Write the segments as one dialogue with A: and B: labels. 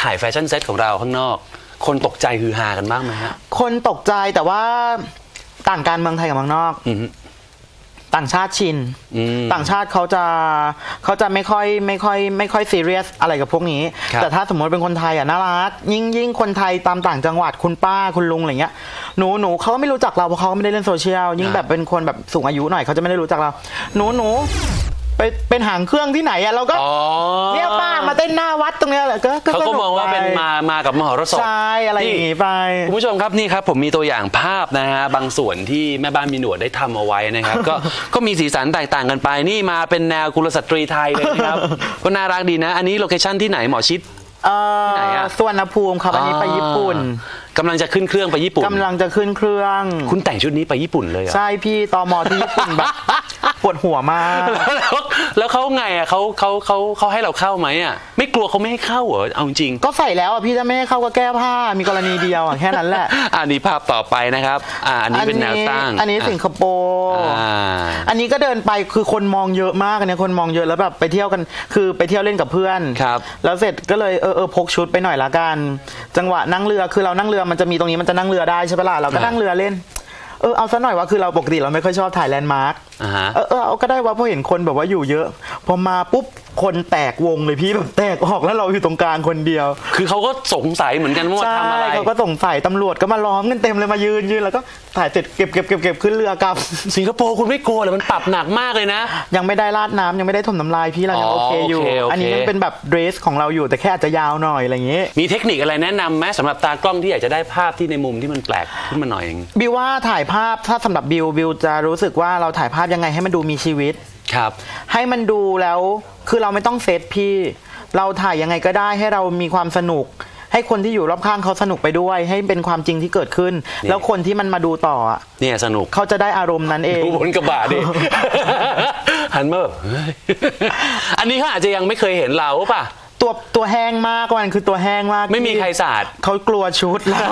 A: ถ่ายแฟชั่นเซ็ตของเราข้างนอก คนตกใจฮือฮากันบ้างไหมฮะ
B: คนตกใจแต่ว่าต่างการเมืองไทยกับเมืองนอก
A: อือฮึ
B: ต่างชาติชิน
A: อืม
B: ต่างชาติเขาจะเขาจะไม่ค่อยไม่ค่อยไม่ค่อยซีเรียสอะไรกับพวกนี้
A: ครับ
B: แต่ถ้าสมมติเป็นคนไทยอะน่ารักยิ่งยิ่งคนไทยตามต่างจังหวัดคุณป้าคุณลุงอะไรเงี้ยหนูหนูเขาก็ไม่รู้จักเราเพราะเขาไม่ได้เล่นโซเชียลยิ่งแบบเป็นคนแบบสูงอายุหน่อยเขาจะไม่ได้รู้จักเรา หนูหนู ไปเป็นหางเครื่องที่ไหนอะเราก็
A: อ๋อ
B: เนี่ยป้ามาเต้นหน้าวัดตรงเนี้ยแหละก็
A: เขาก็
B: สนุ
A: มองว่าเป็น
B: ไป
A: มามากับมหรสพ
B: ใช่อะไรอย่างงี้ไป
A: คุณผู้ชมครับนี่ครับผมมีตัวอย่างภาพนะฮะบางส่วนที่แม่บ้านมีหนวดได้ทำเอาไว้นะครับ ก็ก็มีสีสันแตกต่างกันไป นี่มาเป็นแนวกุลสตรีไทยเลยนะครับ ก็น่ารักดีนะ อันนี้โลเคชั่นที่ไหนหมอชิด
B: เอ่อ
A: ที่ไหนอะ
B: สวนภูมิครับอันนี้ไปญี่ปุ่น
A: กำลังจะขึ้นเครื่องไปญี่ปุ่น
B: กำลังจะขึ้นเครื่อง
A: คุณแต่งชุดนี้ไปญี่ปุ่นเลยเหรอ
B: ใช่พี่ตอมอที่ญี่ปุ่นแบบ ปวดหัวมาก
A: แล้วแล้วเขาไงอะเขาเขาเขาเขาให้เราเข้าไหมอะไม่กลัวเขาไม่ให้เข้าเหรอเอาจริง
B: ก็ใส่แล้วอะพี่จะไม่ให้เข้าก็แก้ผ้า มีกรณีเดียวอะแค่นั้นแหละ
A: อันนี้ภาพต่อไปนะครับ อ่า อันนี้เป็นแนวตั้ง
B: อันนี้สิงคโปร์
A: อ่า
B: อันนี้ก็เดินไปคือคนมองเยอะมากอันเนี้ยคนมองเยอะแล้วแบบไปเที่ยวกัน คือไปเที่ยวเล่นกับเพื่อน
A: ครับ
B: แล้วเสร็จก็เลยเออเออพกชุดไปหน่อยละกัน จังหวะนั่งเรือคือเรานั่งเรือมันจะมีตรงนี้มันจะนั่งเรือได้ใช่ปะล่ะเราก็นั่งเรือเล่น เออเอาซะหน่อยว่าคือเราปกติเราไม่ค่อยชอบถ่ายแลนด์มาร์ค
A: อ่าฮะ
B: เออเออเอาก็ได้ว่าเพราะเห็นคนแบบว่าอยู่เยอะ พอมาปุ๊บคนแตกวงเลยพี่แบบแตกออกแล้วเราอยู่ตรงกลางคนเดียว
A: คือเขาก็สงสัยเหมือนกันว่า
B: ใช่
A: ทำอะไร
B: เขาก็สงสัยตำรวจก็มาล้อมกันเต็มเลยมายืนยืนแล้วก็ถ่ายเสร็จเก็บเก็บเก็บเก็บขึ้นเรือกลับ
A: สิงคโปร์คุณไม่กลัวเลยมันปรับหนักมากเลยนะ
B: ยังไม่ได้ราดน้ำยังไม่ได้ถมน้ำลายพี่เรายัง
A: อ๋อ
B: โอเคอยู่
A: โอเคโอเค
B: อันนี้ยังเป็นแบบเดรสของเราอยู่แต่แค่อาจจะยาวหน่อยอะไรอย่างงี้
A: มีเทคนิคอะไรแนะนำไหมสำหรับตากล้องที่อยากจะได้ภาพที่ในมุมที่มันแปลกขึ้นมาหน่อยเอง
B: บิวว่าถ่ายภาพถ้าสำหรับบิวบิวจะรู้สึกว่าเราถ่ายภาพยังไงให้มันดูมีชีวิต
A: ครับ
B: ให้มันดูแล้วคือเราไม่ต้องเซตพี่ เราถ่ายยังไงก็ได้ให้เรามีความสนุก ให้คนที่อยู่รอบข้างเขาสนุกไปด้วย ให้เป็นความจริงที่เกิดขึ้น
A: นี่
B: แล้วคนที่มันมาดูต่ออะ
A: เนี่ยสนุก
B: เขาจะได้อารมณ์นั้นเอง
A: ดูบนกระบะดิ หันมาแบบเฮ้ยอันนี้เขาอาจจะยังไม่เคยเห็นเราป่ะ
B: ตัวตัวแห้งมากมันคือตัวแห้งมาก
A: ไม่มีใครสาด
B: เขากลัวชุดแล้ว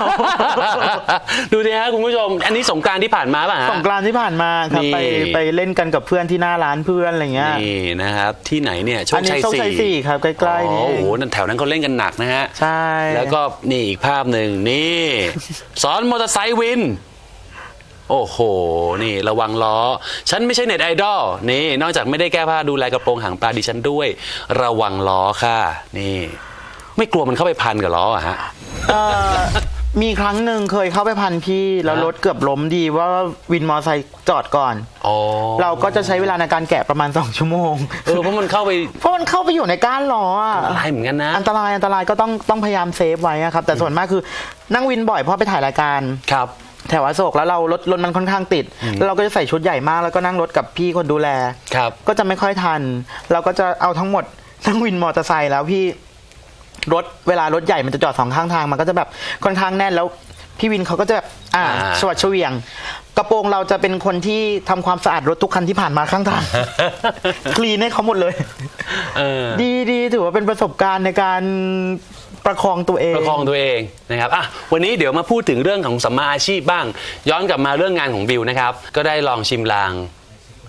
A: ดูดิฮะคุณผู้ชม อันนี้สงกรารที่ผ่านมาป่ะฮะ
B: สงกรานต์ที่ผ่านมาครับ
A: นี่
B: ไปไปเล่นกันกับเพื่อนที่หน้าร้านเพื่อนอะไรเงี้ย
A: นี่นะครับที่ไหนเนี่ยโช
B: อั
A: คน
B: นี้
A: ชัย
B: โชคชัยสี่ครับใกล้ๆนี่
A: อ๋อโอ้โหนั่นแถวนั้นเขาเล่นกันหนักนะฮะ
B: ใช่
A: แล้วก็นี่อีกภาพหนึ่งนี่ สอนมอเตอร์ไซค์วิน โอ้โห นี่ระวังล้อ ฉันไม่ใช่เน็ตไอดอล นี่ นอกจากไม่ได้แก้ผ้าดูแลกระโปรงหางปลาดิฉันด้วย ระวังล้อค่ะ นี่ ไม่กลัวมันเข้าไปพันกับล้ออะฮะ
B: เอ่อมีครั้งหนึ่งเคยเข้าไปพันพี่ แล้ว
A: ฮะ
B: รถเกือบล้มดีว่าวินมอไซค์จอดก่อน
A: อ๋อ
B: เราก็จะใช้เวลาในการแกะประมาณ 2 ชั่วโมง
A: เออเพราะมันเข้าไป
B: เพราะมันเข้าไปอยู่ในก้านล้ออะ
A: อะไรเหมือนกันนะ
B: อันตรายอันตรายก็ต้องต้องพยายามเซฟไว้อะครับ แต่ส่วนมากคือนั่งวินบ่อยเพราะไปถ่ายรายการ
A: ครับ
B: แถวอโศกแล้วเรารถรถมันค่อนข้างติดแล้วเราก็จะใส่ชุดใหญ่มากแล้วก็นั่งรถกับพี่คนดูแล
A: ครับ
B: ก็จะไม่ค่อยทัน เราก็จะเอาทั้งหมดทั้งวินมอเตอร์ไซค์แล้วพี่รถเวลารถใหญ่มันจะจอดสองข้างทาง มันก็จะแบบค่อนข้างแน่นแล้วพี่วินเขาก็จะแบบอ่า
A: อ่า
B: สวัสดเฉวียง กระโปรงเราจะเป็นคนที่ทำความสะอาดรถทุกคันที่ผ่านมาข้างทาง คลีนให้เขาหมดเลย
A: เออ
B: ดีดีถือว่าเป็นประสบการณ์ในการ ประคองตัวเอง
A: ประคองตัวเองนะครับอะวันนี้เดี๋ยวมาพูดถึงเรื่องของสัมมาอาชีพบ้าง ย้อนกลับมาเรื่องงานของบิวนะครับ ก็ได้ลองชิมลาง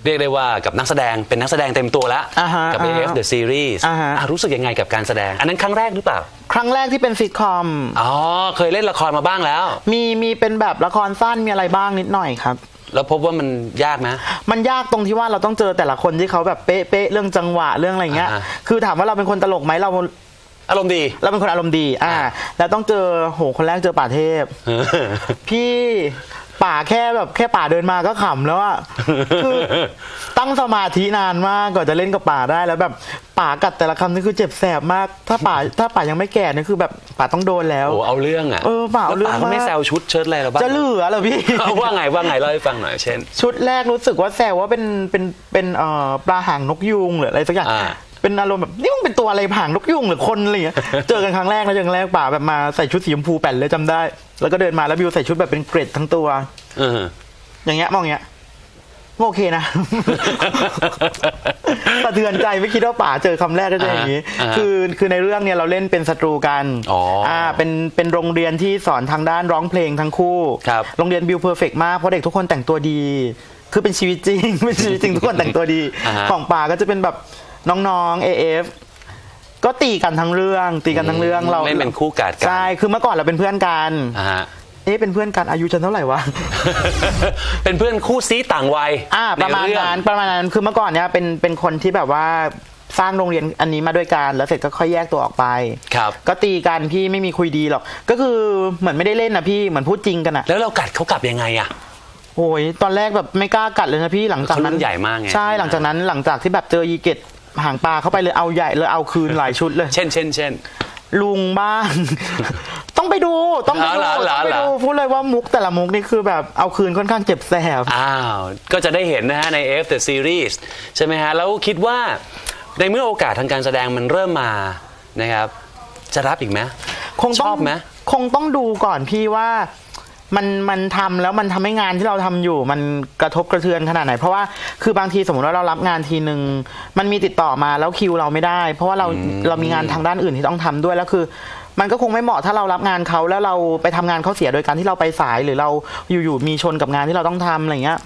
A: เรียกได้ว่ากับนักแสดงเป็นนักแสดงเต็มตัวแล้ว
B: อ่าฮะ
A: กับ
B: อ่าฮะ
A: AF The Series
B: อ่าฮะ
A: อะรู้สึกยังไงกับการแสดง อันนั้นครั้งแรกหรือเปล่า
B: ครั้งแรกที่เป็นซิทคอม
A: อ๋อ เคยเล่นละครมาบ้างแล้ว
B: มีมีเป็นแบบละครสั้นมีอะไรบ้างนิดหน่อยครับ
A: แล้วพบว่ามันยากนะ
B: มันยากตรงที่ว่าเราต้องเจอแต่ละคนที่เขาแบบเป๊ะเป๊ะเรื่องจังหวะเรื่องอะไรเงี้ย
A: อ่าฮะ
B: คือถามว่าเราเป็นคนตลกไหมเรา
A: อารมณ์ดี
B: เราเป็นคนอารมณ์ดีอ่า
A: อ่า
B: แล้วต้องเจอโหคนแรกเจอป่าเทพ พี่ป่าแค่แบบแค่ป่าเดินมาก็ขำแล้วอะคือตั้งสมาธินานมากก่อนจะเล่นกับป่าได้แล้วแบบป่ากัดแต่ละคำนี่คือเจ็บแสบมาก ถ้าป่าถ้าป่ายังไม่แก่นี่คือแบบป่าต้องโดนแล้ว
A: โอ้เอาเรื่องอะ
B: เออเปล่า
A: แล้ว
B: เรื่อง
A: ป่าเขาไม่
B: มาก
A: แซวชุดเชิ้ตอะไรเราบ้าง
B: จะเหลือเหรอพี่
A: เอาว่าไงว่าไงเล่าให้ฟังหน่อยเช่น
B: ชุดแรกรู้สึกว่าแซวว่าเป็นเป็นเป็นเอ่อปลาหางนกยูงหรืออะไรสักอย่าง
A: อ่า
B: เป็นอารมณ์แบบนี่มันเป็นตัวอะไรหางนกยูงหรือคนอะไรอย่างเงี้ยเจอกันครั้งแรกแล้วเจอกันครั้งแรกป่าแบบมาใส่ชุดสีชมพูแป่นเลยจำได้ แล้วก็เดินมาแล้วบิวใส่ชุดแบบเป็นเกรดทั้งตัว
A: เออ
B: อย่างเงี้ยมองอย่างเงี้ยโอเคนะ สะเทือนใจไม่คิดว่าป่าเจอคำแรกก็จะอย่างนี้
A: อ่าฮะ
B: คือคือในเรื่องเนี่ยเราเล่นเป็นศัตรูกัน
A: อ๋ออ่
B: เป็นเป็นโรงเรียนที่สอนทางด้านร้องเพลงทั้งคู่
A: ครับ
B: โรงเรียนบิวเพอร์เฟกมากเพราะเด็กทุกคนแต่งตัวดี คือเป็นชีวิตจริงเป็นชีวิตจริงทุกคนแต่งตัวดี
A: อ่าฮะ
B: ของป่าก็จะเป็นแบบ น้องๆ AF ก็ตีกันทั้งเรื่อง ตีกันทั้งเรื่องเรา
A: เล่นเป็นคู่กัดกัน
B: ใช่คือเมื่อก่อนเราเป็นเพื่อนกัน
A: อ่าฮะ
B: เอ๊ะเป็นเพื่อนกันอายุฉันเท่าไหร่วะ
A: เป็นเพื่อนคู่ซีต่างวัย
B: อ่าประมาณ
A: ใเอง
B: นั้นประมาณนั้นคือเมื่อก่อนเนี่ยเป็นเป็นคนที่แบบว่าสร้างโรงเรียนอันนี้มาด้วยกันแล้วเสร็จก็ค่อยแยกตัวออกไป
A: ครับ
B: ก็ตีกันพี่ไม่มีคุยดีหรอก ก็คือเหมือนไม่ได้เล่นนะพี่เหมือนพูดจริงกันอะ
A: แล้วเรากัดเขากลับยังไงอะ
B: โอ้ยตอนแรกแบบไม่กล้ากัดเลยนะพี่หลังจากนั้น
A: เขารุ่นใหญ่มากไง
B: ใช่หลังจากนั้นหลังจากที่แบบเจอยีเกต หางปลาเข้าไปเลยเอาใหญ่เลยเอาคืนหลายชุดเลย
A: เช่นเช่นเช่น
B: ลุงบ้าง ต้องไปดูต้องไปดู
A: เหรอเหรอ
B: ต้องไป
A: เหรอ
B: ดูพูดเลยว่ามุกแต่ละมุกนี่คือแบบเอาคืนค่อนข้างเจ็บแสบ
A: อ้าว ก็จะได้เห็นนะฮะใน F the series ใช่ไหมฮะ แล้วคิดว่าในเมื่อโอกาสทางการแสดงมันเริ่มมานะครับ จะรับอีกไหม
B: คง
A: ช
B: ต้อ
A: องบไหม
B: คงต้องดูก่อนพี่ว่า มันมันทำแล้วมันทำให้งานที่เราทำอยู่ มันกระทบกระเทือนขนาดไหน เพราะว่าคือบางทีสมมติว่าเรารับงานทีหนึ่งมันมีติดต่อมาแล้วคิวเราไม่ได้ เพราะว่าเราเรามีงานทางด้านอื่นที่ต้องทำด้วยแล้วคือ มันก็คงไม่เหมาะถ้าเรารับงานเขาแล้วเราไปทำงานเขาเสียโดยการที่เราไปสายหรือเราอยู่ๆมีชนกับงานที่เราต้องทำอะไรเงี้ย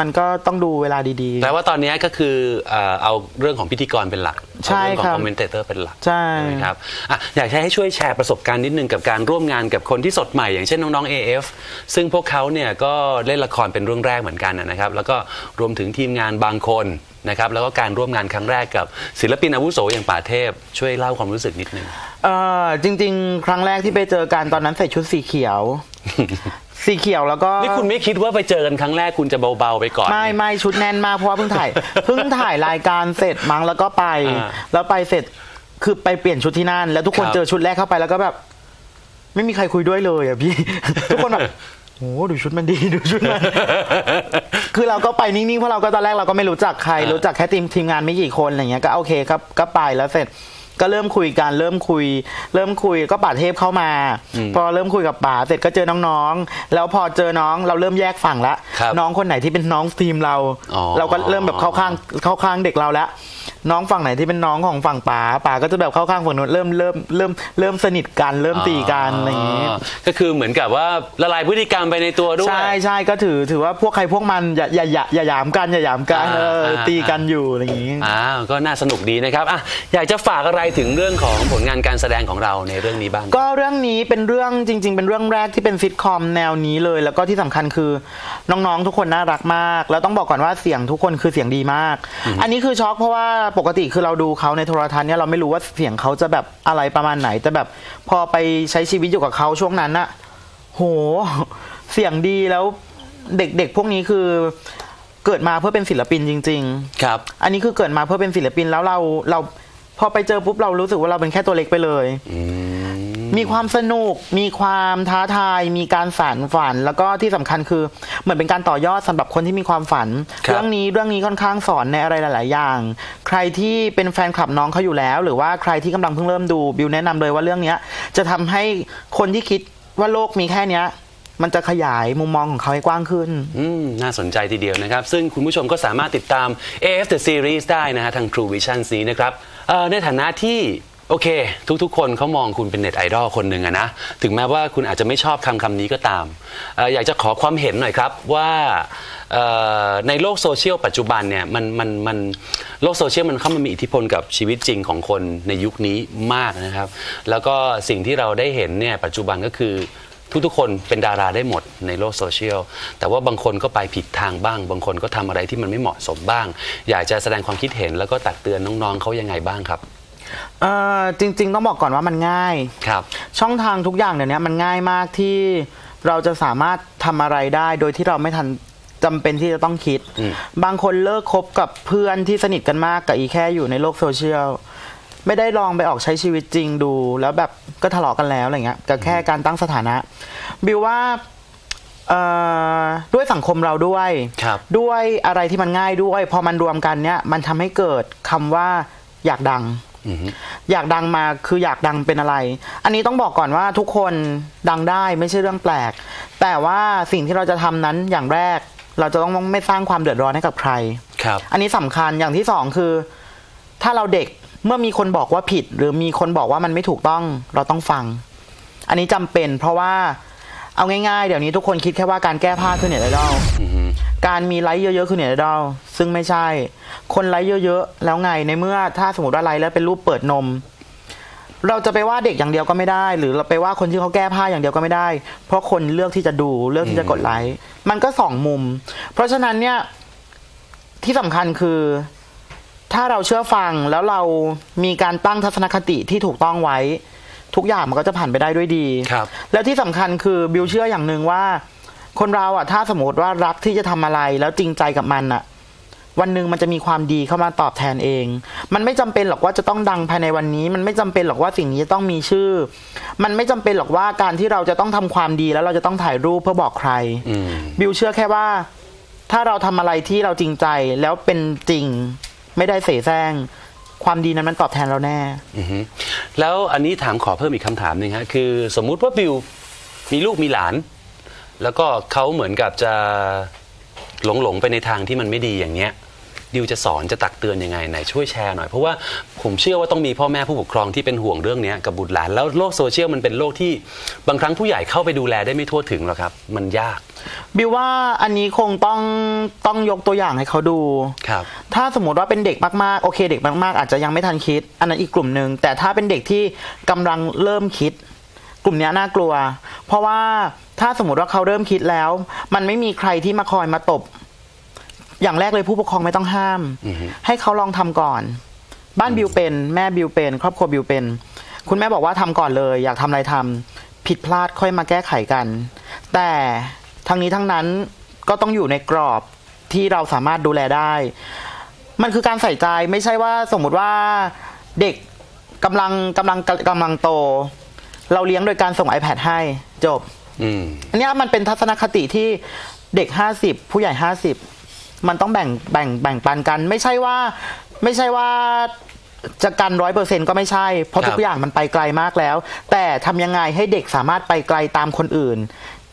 B: มันก็ต้องดูเวลาดีๆ
A: แปลว่าตอนนี้ก็คือเอ่อเอาเรื่องของพิธีกรเป็นหลัก
B: ใช่
A: เอาเรื่องของ
B: ครับ
A: คอมเมนเตอร์เป็นหลัก
B: ใช่
A: ไหมครับอะอยากให้ช่วยแชร์ประสบการณ์นิดนึงกับการร่วมงานกับคนที่สดใหม่อย่างเช่นน้องๆ AF ซึ่งพวกเขาเนี่ยก็เล่นละครเป็นเรื่องแรกเหมือนกันนะครับ แล้วก็รวมถึงทีมงานบางคน นะครับแล้วก็การร่วมงานครั้งแรกกับศิลปินอาวุโสอย่างป่าเทพ ช่วยเล่าความรู้สึกนิดนึง
B: เออจริง ๆ ครั้งแรกที่ไปเจอกันตอนนั้นใส่ชุดสีเขียว สีเขียวแล้วก็
A: นี่คุณไม่คิดว่าไปเจอกันครั้งแรกคุณจะเบาๆไปก่อน
B: ไม่ไม่ชุดแน่นมากเพราะว่าเพิ่งถ่ายเพิ่งถ่ายรายการเสร็จมั้งแล้วก็ไป
A: อ่า
B: แล้วไปเสร็จคือไปเปลี่ยนชุดที่นั่น แล้วทุกคน
A: ครับ
B: เจอชุดแรกเข้าไปแล้วก็แบบ ไม่มีใครคุยด้วยเลยอะพี่ ทุกคนแบบ โอ้ดูชุดมันดีดูชุดมัน คือเราก็ไปนิ่งๆเพราะเราก็ตอนแรกเราก็ไม่รู้จักใคร
A: อ่ารู้
B: รู้จักแค่ทีมทีมงานไม่กี่คนอะไรเงี้ยก็โอเคครับก็ไปแล้วเสร็จก็เริ่มคุยกันเริ่มคุย เริ่มคุยก็ป่าเทพเข้ามา พอเริ่มคุยกับป่าเสร็จก็เจอน้องๆ แล้วพอเจอน้องเราเริ่มแยกฝั่งละ
A: ครับ
B: น้องคนไหนที่เป็นน้องทีมเรา
A: อ๋อ
B: เราก็เริ่มแบบเข้าข้างเข้าข้างเด็กเราแล้ว น้องฝั่งไหนที่เป็นน้องของฝั่งป๋าป๋าก็จะแบบเข้าข้างฝั่งนู้นเริ่มเริ่มเริ่มเริ่มสนิทกันเริ่มตีกันอะไรอย่างงี้
A: ก็คือเหมือนกับว่าละลายพฤติกรรมไปในตัวด้วย
B: ใช่ใช่ก็ถือถือว่าพวกใครพวกมันอย่าอย่าอย่าอย่าหยามกันอย่าหยามกัน
A: อ่า
B: เออ
A: อ่า
B: ตีกันอยู่อะไรอย่างงี้
A: อ้าวก็น่าสนุกดีนะครับอะอยากจะฝากอะไรถึงเรื่องของผลงานการแสดงของเราในเรื่องนี้บ้าง
B: ก็เรื่องนี้เป็นเรื่องจริง ๆ เป็นเรื่องแรกที่เป็นซิทคอมแนวนี้เลย แล้วก็ที่สำคัญคือน้องๆทุกคนน่ารักมาก แล้วต้องบอกก่อนว่าเสียงทุกคนคือเสียงดีมาก อันนี้คือช็อกเพราะว่าปกติคือเราดูเขาในโทรทัศน์เนี่ยเราไม่รู้ว่าเสียงเขาจะแบบอะไรประมาณไหน แต่แบบพอไปใช้ชีวิตอยู่กับเขาช่วงนั้นอะโห เสียงดีแล้วเด็กๆพวกนี้คือเกิดมาเพื่อเป็นศิลปินจริง ๆ
A: ครับ
B: อันนี้คือเกิดมาเพื่อเป็นศิลปินแล้วเราเราพอไปเจอปุ๊บเรารู้สึกว่าเราเป็นแค่ตัวเล็กไปเลยมี ความสนุก มีความท้าทาย มีการสานฝัน แล้วก็ที่สำคัญคือเหมือนเป็นการต่อยอดสำหรับคนที่มีความฝัน
A: ครับ
B: เรื่องนี้เรื่องนี้ค่อนข้างสอนในอะไรหลาย ๆ อย่าง ใครที่เป็นแฟนคลับน้องเขาอยู่แล้ว หรือว่าใครที่กำลังเพิ่งเริ่มดูบิวแนะนำเลยว่าเรื่องเนี้ยจะทำให้คนที่คิดว่าโลกมีแค่เนี้ยมันจะขยายมุมมองของเขาให้กว้างขึ้น
A: อืมน่าสนใจทีเดียวนะครับ ซึ่งคุณผู้ชมก็สามารถติดตาม AF The Series ได้นะฮะทาง True Vision นี้นะครับเอ่อในฐานะที่ โอเค ทุกๆ คนเขามองคุณเป็นเน็ตไอดอลคนหนึ่งอะนะ ถึงแม้ว่าคุณอาจจะไม่ชอบคำคำนี้ก็ตามเอออยากจะขอความเห็นหน่อยครับว่าเอ่อในโลกโซเชียลปัจจุบันเนี่ยมันมันมันโลกโซเชียลมันเข้ามามีอิทธิพลกับชีวิตจริงของคนในยุคนี้มากนะครับ แล้วก็สิ่งที่เราได้เห็นเนี่ยปัจจุบันก็คือทุกๆ คนเป็นดาราได้หมดในโลกโซเชียล แต่ว่าบางคนก็ไปผิดทางบ้าง บางคนก็ทำอะไรที่มันไม่เหมาะสมบ้าง อยากจะแสดงความคิดเห็นแล้วก็ตักเตือนน้องๆเขายังไงบ้างครับ
B: เอ่อจริง ๆ ต้องบอกก่อนว่ามันง่าย
A: ครับ
B: ช่องทางทุกอย่างเดี๋ยวนี้มันง่ายมากที่เราจะสามารถทำอะไรได้โดยที่เราไม่ทันจำเป็นที่จะต้องคิด
A: อืม
B: บางคนเลิกคบกับเพื่อนที่สนิทกันมากกับอีแค่อยู่ในโลกโซเชียลไม่ได้ลองไปออกใช้ชีวิตจริงดู แล้วแบบก็ทะเลาะกันแล้วอะไรเงี้ยกับแค่การตั้งสถานะบิวว่าเอ่อด้วยสังคมเราด้วย
A: ครับ
B: ด้วยอะไรที่มันง่ายด้วย พอมันรวมกันเนี้ยมันทำให้เกิดคำว่าอยากดัง
A: อือฮึ
B: อยากดังมาคืออยากดังเป็นอะไร อันนี้ต้องบอกก่อนว่าทุกคนดังได้ไม่ใช่เรื่องแปลก แต่ว่าสิ่งที่เราจะทำนั้นอย่างแรก เราจะต้องไม่สร้างความเดือดร้อนให้กับใคร
A: ครับ
B: อันนี้สำคัญอย่างที่สองคือ ถ้าเราเด็กเมื่อมีคนบอกว่าผิด หรือมีคนบอกว่ามันไม่ถูกต้องเราต้องฟัง อันนี้จำเป็น เพราะว่าเอาง่ายๆ เดี๋ยวนี้ทุกคนคิดแค่ว่าการแก้ผ้าคือเน็ตไอดอล
A: อือฮึ
B: การมีไลค์เยอะๆคือเน็ตไอดอลซึ่งไม่ใช่ คนไลค์เยอะๆ แล้วไงในเมื่อถ้าสมมติว่าไลค์แล้วเป็นรูปเปิดนม เราจะไปว่าเด็กอย่างเดียวก็ไม่ได้ หรือเราไปว่าคนที่เขาแก้ผ้าอย่างเดียวก็ไม่ได้ เพราะคนเลือกที่จะดูเลือกที่จะกดไลค์มันก็สองมุม เพราะฉะนั้นเนี่ยที่สำคัญคือ ถ้าเราเชื่อฟังแล้วเรามีการตั้งทัศนคติที่ถูกต้องไว้ ทุกอย่างมันก็จะผ่านไปได้ด้วยดี
A: ครับ
B: แล้วที่สำคัญคือบิวเชื่ออย่างหนึ่งว่า คนเราอะถ้าสมมติว่ารักที่จะทำอะไรแล้วจริงใจกับมันอะวันหนึ่งมันจะมีความดีเข้ามาตอบแทนเอง มันไม่จำเป็นหรอกว่าจะต้องดังภายในวันนี้ มันไม่จำเป็นหรอกว่าสิ่งนี้จะต้องมีชื่อ มันไม่จำเป็นหรอกว่าการที่เราจะต้องทำความดีแล้วเราจะต้องถ่ายรูปเพื่อบอกใคร
A: อืม
B: บิวเชื่อแค่ว่า ถ้าเราทำอะไรที่เราจริงใจแล้วเป็นจริง ไม่ได้เสแสร้งความดีนั้นมันตอบแทนเราแน่
A: อือฮึแล้วอันนี้ถามขอเพิ่มอีกคำถามหนึ่งฮะคือ สมมุติว่าบิวมีลูกมีหลาน แล้วก็เขาเหมือนกับจะหลงหลงๆไปในทางที่มันไม่ดีอย่างเงี้ยดิวจะสอนจะตักเตือนยังไงไหนช่วยแชร์หน่อย เพราะว่าผมเชื่อว่าต้องมีพ่อแม่ผู้ปกครองที่เป็นห่วงเรื่องเนี้ยกับบุตรหลาน แล้วโลกโซเชียลมันเป็นโลกที่บางครั้งผู้ใหญ่เข้าไปดูแลได้ไม่ทั่วถึงหรอกครับ มันยาก
B: บิวว่าอันนี้คงต้องต้องยกตัวอย่างให้เขาดู
A: ครับ
B: ถ้าสมมติว่าเป็นเด็กมากๆโอเค เด็กมากๆ อาจจะยังไม่ทันคิด อันนั้นอีกกลุ่มหนึ่งแต่ถ้าเป็นเด็กที่กำลังเริ่มคิด กลุ่มเนี้ยน่ากลัว เพราะว่า ถ้าสมมติว่าเขาเริ่มคิดแล้ว มันไม่มีใครที่มาคอยมาตบ อย่างแรกเลยผู้ปกครองไม่ต้องห้าม
A: อือฮึ
B: ให้เขาลองทำก่อน บ้านบิวเป็น แม่บิวเป็น ครอบครัวบิวเป็น คุณแม่บอกว่าทำก่อนเลย อยากทำอะไรทำผิดพลาดค่อยมาแก้ไขกัน แต่ทั้งนี้ทั้งนั้นก็ต้องอยู่ในกรอบที่เราสามารถดูแลได้ มันคือการใส่ใจไม่ใช่ว่าสมมุติว่าเด็กกำลังกำลังกำลังโต เราเลี้ยงโดยการส่ง iPad ให้จบ
A: อืม
B: อันเนี้ยมันเป็นทัศนคติที่เด็กห้าสิบผู้ใหญ่ห้าสิบมันต้องแบ่งแบ่งแบ่งปันกัน ไม่ใช่ว่า ไม่ใช่ว่าจะกันร้อยเปอร์เซ็นก็ไม่ใช่ เพราะ
A: ครับ
B: ทุกอย่างมันไปไกลมากแล้ว แต่ทำยังไงให้เด็กสามารถไปไกลตามคนอื่น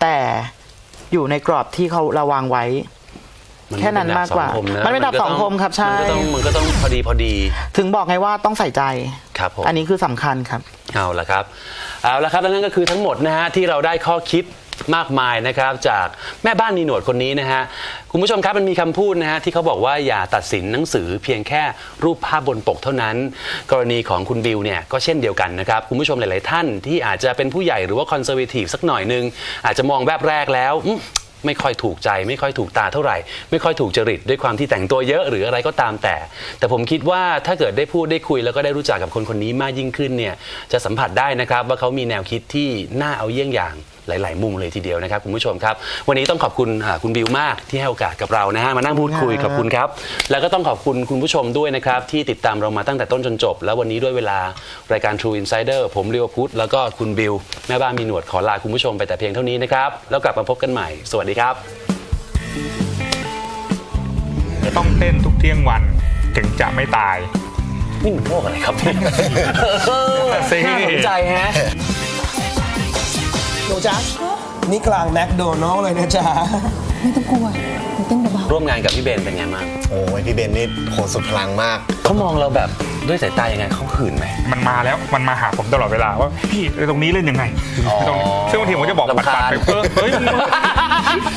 B: แต่อยู่ในกรอบที่เขาระวางไว้ แค่นั้นมากกว่า มันเป็นระดับสังคมครับใช่
A: มันก็ต้องมันก็ต้องพอดีพอดี
B: ถึงบอกไงว่าต้องใส่ใจ
A: ครับผม
B: อันนี้คือสำคัญครับ
A: เอาละครับ เอาละครับและนั่นก็คือทั้งหมดนะฮะที่เราได้ข้อคิดมากมายนะครับจากแม่บ้านมีหนวดคนนี้นะฮะคุณผู้ชมครับมันมีคำพูดนะฮะที่เขาบอกว่าอย่าตัดสินหนังสือเพียงแค่รูปภาพบนปกเท่านั้น กรณีของคุณบิวเนี่ยก็เช่นเดียวกันนะครับคุณผู้ชมหลาย ๆ ท่านที่อาจจะเป็นผู้ใหญ่หรือว่าคอนเซอร์วทีฟสักหน่อยหนึงอาจจะมองแวบแรกแล้ว ไม่ค่อยถูกใจ ไม่ค่อยถูกตาเท่าไหร่ ไม่ค่อยถูกจริตด้วยความที่แต่งตัวเยอะหรืออะไรก็ตามแต่ แต่ผมคิดว่าถ้าเกิดได้พูดได้คุยแล้วก็ได้รู้จักกับคนคนนี้มากยิ่งขึ้นเนี่ยจะสัมผัสได้นะครับว่าเขามีแนวคิดที่น่าเอาเยี่ยงอย่าง หลาย ๆ มุมเลยทีเดียวนะครับคุณผู้ชมครับวันนี้ต้องขอบคุณอ่าคุณบิวมากที่ให้โอกาสกับเรานะฮะมานั่งพูดคุย
B: ครับ
A: ขอบคุณครับ แล้วก็ต้องขอบคุณคุณผู้ชมด้วยนะครับที่ติดตามเรามาตั้งแต่ต้นจนจบ แล้ววันนี้ด้วยเวลารายการ True Insider ผมเรียวพุทธแล้วก็คุณบิวแม่บ้านมีหนวดขอลาคุณผู้ชมไปแต่เพียงเท่านี้นะครับแล้วกลับมาพบกันใหม่ สวัสดีครับ
C: ต้องเต้นทุกเที่ยงวันถึงจะไม่ตาย
A: นี่มันโลกอะไรครับ
C: สิ
A: น่าสนใจฮะ
D: หนูจ๊ะนี่กลางแมคโดนัลล์เลยนะจ๊ะ
E: ไม่ต้องกลัวหนูเต้นเบา
A: ร่วมงานกับพี่เบนเป็นไงบ้าง
F: โอ้ยพี่เบนนี่โหสุดพลังมาก
A: เขามองเราแบบด้วยสายตายังไงเขาหื่นไหม
C: มันมาแล้วมันมาหาผมตลอดเวลาว่าพี่ตรงนี้เล่นยังไง
A: อ๋อ
C: ตรงนี้ซึ่งบางทีผมจะบอกปัด
A: รำคา
C: ปัด
A: ญ
C: ไปเพิ่มเฮ้ย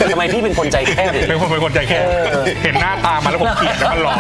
C: มัน
A: ทำไมพี่เป็นคนใจแคบอย่าง
C: เป็น
A: นี้
C: คนเป็นคนใจแคบเห็นหน้าตามาแล้วผมเกลียดแล้วมันหลอก